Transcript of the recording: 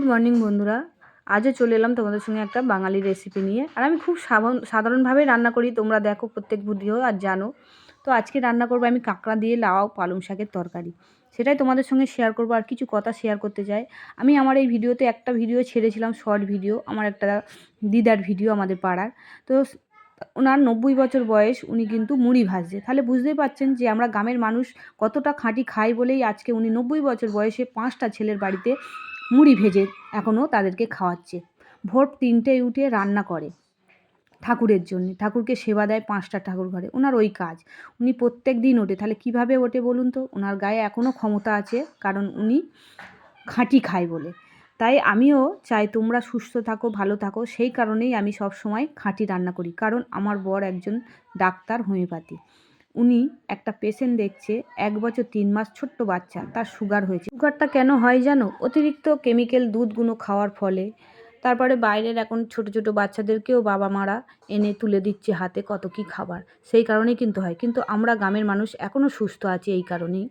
Good morning বন্ধুরা। আজও চলে এলাম তোমাদের সঙ্গে একটা বাঙালি রেসিপি নিয়ে। আর আমি খুব সাধারণ সাধারণভাবেই রান্না করি, তোমরা দেখো প্রত্যেক ভিডিও আর জানো। তো আজকে রান্না করব আমি কাঁকড়া দিয়ে লাউ, পালং শাকের তরকারি। সেটাই তোমাদের সঙ্গে শেয়ার করব আর কিছু কথা শেয়ার করতে চাই। আমি আমার এই ভিডিওতে একটা ভিডিও ছেড়েছিলাম শর্ট ভিডিও আমার একটা দিদার ভিডিও আমাদের পাড়ার। তো ওনার নব্বই বছর বয়স, উনি কিন্তু মুড়ি ভাজছে। তাহলে বুঝতেই পারছেন যে আমরা গ্রামের মানুষ কতটা খাঁটি খাই বলেই আজকে উনি নব্বই বছর বয়সে পাঁচটা ছেলের বাড়িতে মুড়ি ভেজে এখনও তাদেরকে খাওয়াচ্ছে। ভোর তিনটেয় উঠে রান্না করে ঠাকুরের জন্য। ঠাকুরকে সেবা দেয় পাঁচটা ঠাকুর ঘরে। ওনার ওই কাজ। উনি প্রত্যেক দিন ওঠে। তাহলে কীভাবে ওঠে বলুন তো? ওনার গায়ে এখনও ক্ষমতা আছে, কারণ উনি খাঁটি খায় বলে। তাই আমিও চাই তোমরা সুস্থ থাকো, ভালো থাকো। সেই কারণেই আমি সব সময় খাঁটি রান্না করি। কারণ আমার বর একজন ডাক্তার, হোমিওপ্যাথি। উনি একটা পেশেন্ট দেখছে, এক বছর তিন মাস ছোট্ট বাচ্চা, তার সুগার হয়েছে। সুগারটা কেন হয় জানো? অতিরিক্ত কেমিক্যাল দুধগুলো খাওয়ার ফলে। তারপরে বাইরের এখন ছোট ছোট বাচ্চাদেরকেও বাবা মারা এনে তুলে দিচ্ছে হাতে কত কি খাবার। সেই কারণেই কিন্তু হয়। কিন্তু আমরা গ্রামের মানুষ এখনও সুস্থ আছি এই কারণেই।